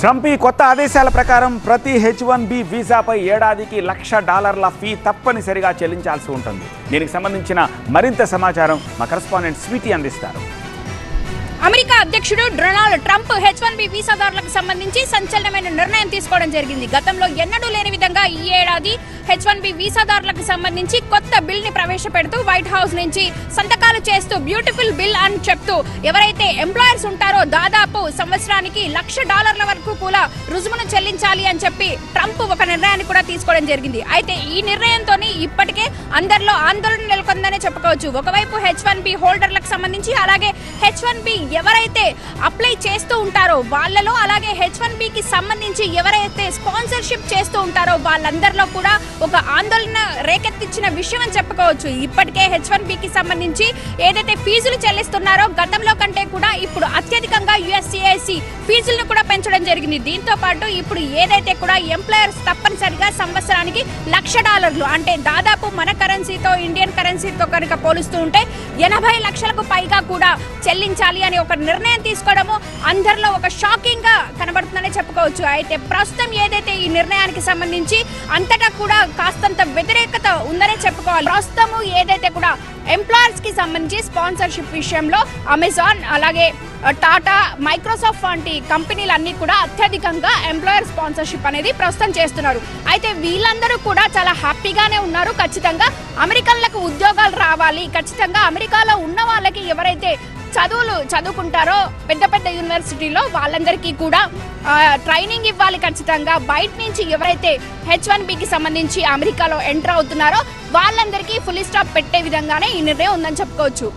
Trump ఈ కొత్త ఆదేశాల ప్రకారం ప్రతి హెచ్ వన్ బి వీసాపై ఏడాదికి లక్ష డాలర్ల ఫీ తప్పనిసరిగా చెల్లించాల్సి ఉంటుంది. దీనికి సంబంధించిన మరింత సమాచారం మా కరస్పాండెంట్ స్వీటీ అందిస్తారు. అమెరికా అధ్యక్షుడు Donald Trump H one B వీసాదారులకు సంబంధించి సంచలనమైన నిర్ణయం తీసుకోవడం జరిగింది. గతంలో ఎన్నడూ లేని విధంగా ఈ ఏడాది హెచ్ వన్ బి వీసాదారులకు సంబంధించి కొత్త బిల్ని ప్రవేశపెడుతూ వైట్ హౌస్ నుంచి సంతకాలు చేస్తూ బ్యూటిఫుల్ బిల్ అని చెప్తూ ఎవరైతే ఎంప్లాయర్స్ ఉంటారో దాదాపు సంవత్సరానికి లక్ష డాలర్ల వరకు కూడా రుజువును చెల్లించాలి అని చెప్పి ట్రంప్ ఒక నిర్ణయాన్ని కూడా తీసుకోవడం జరిగింది. అయితే ఈ నిర్ణయంతో ఇప్పటికే అందరిలో ఆందోళన నెలకొందనే చెప్పుకోవచ్చు. ఒకవైపు హెచ్ వన్ బి హోల్డర్లకు సంబంధించి అలాగే హెచ్ వన్ బి ఎవరైతే అప్లై చేస్తూ ఉంటారో వాళ్ళలో అలాగే హెచ్ వన్ బికి సంబంధించి ఎవరైతే స్పాన్సర్షిప్ చేస్తూ ఉంటారో వాళ్ళందరిలో కూడా ఒక ఆందోళన రేకెత్తించిన విషయం అని చెప్పుకోవచ్చు. ఇప్పటికే హెచ్ వన్ బికి సంబంధించి ఏదైతే ఫీజులు చెల్లిస్తున్నారో గతంలో కంటే కూడా ఇప్పుడు అత్యధికంగా యుఎస్సిఐసి ఫీజులను కూడా పెంచడం జరిగింది. దీంతో పాటు ఇప్పుడు ఏదైతే కూడా ఎంప్లాయర్స్ తప్పనిసరిగా సంవత్సరానికి లక్ష డాలర్లు అంటే దాదాపు మన కరెన్సీతో ఇండియన్ కరెన్సీతో కనుక పోలుస్తూ ఉంటే ఎనభై లక్షలకు పైగా కూడా చెల్లించాలి అని ఒక నిర్ణయం తీసుకోవడము అందరిలో ఒక షాకింగ్గా కనబడుతుందనే చెప్పుకోవచ్చు. అయితే ప్రస్తుతం ఏదైతే ఈ నిర్ణయానికి సంబంధించి అంతటా కూడా కాస్తంత వ్యతిరేకత ఉందనే చెప్పుకోవాలి. ప్రస్తుతము ఏదైతే కూడా ఎంప్లాయర్స్కి సంబంధించి స్పాన్సర్షిప్ విషయంలో అమెజాన్ అలాగే టాటా మైక్రోసాఫ్ట్ వంటి కంపెనీలన్నీ కూడా అత్యధికంగా ఎంప్లాయర్ స్పాన్సర్షిప్ అనేది ప్రస్తుతం చేస్తున్నారు. అయితే వీళ్ళందరూ కూడా చాలా హ్యాపీగానే ఉన్నారు. ఖచ్చితంగా అమెరికన్లకు ఉద్యోగాలు రావాలి. ఖచ్చితంగా అమెరికాలో ఉన్న వాళ్ళకి ఎవరైతే చదువులు చదువుకుంటారో పెద్ద పెద్ద యూనివర్సిటీలో వాళ్ళందరికీ కూడా ట్రైనింగ్ ఇవ్వాలి ఖచ్చితంగా. బయట నుంచి ఎవరైతే హెచ్ వన్ బికి సంబంధించి అమెరికాలో ఎంటర్ అవుతున్నారో వాళ్ళందరికీ ఫుల్ స్టాప్ పెట్టే విధంగానే ఈ నిర్ణయం ఉందని చెప్పుకోవచ్చు.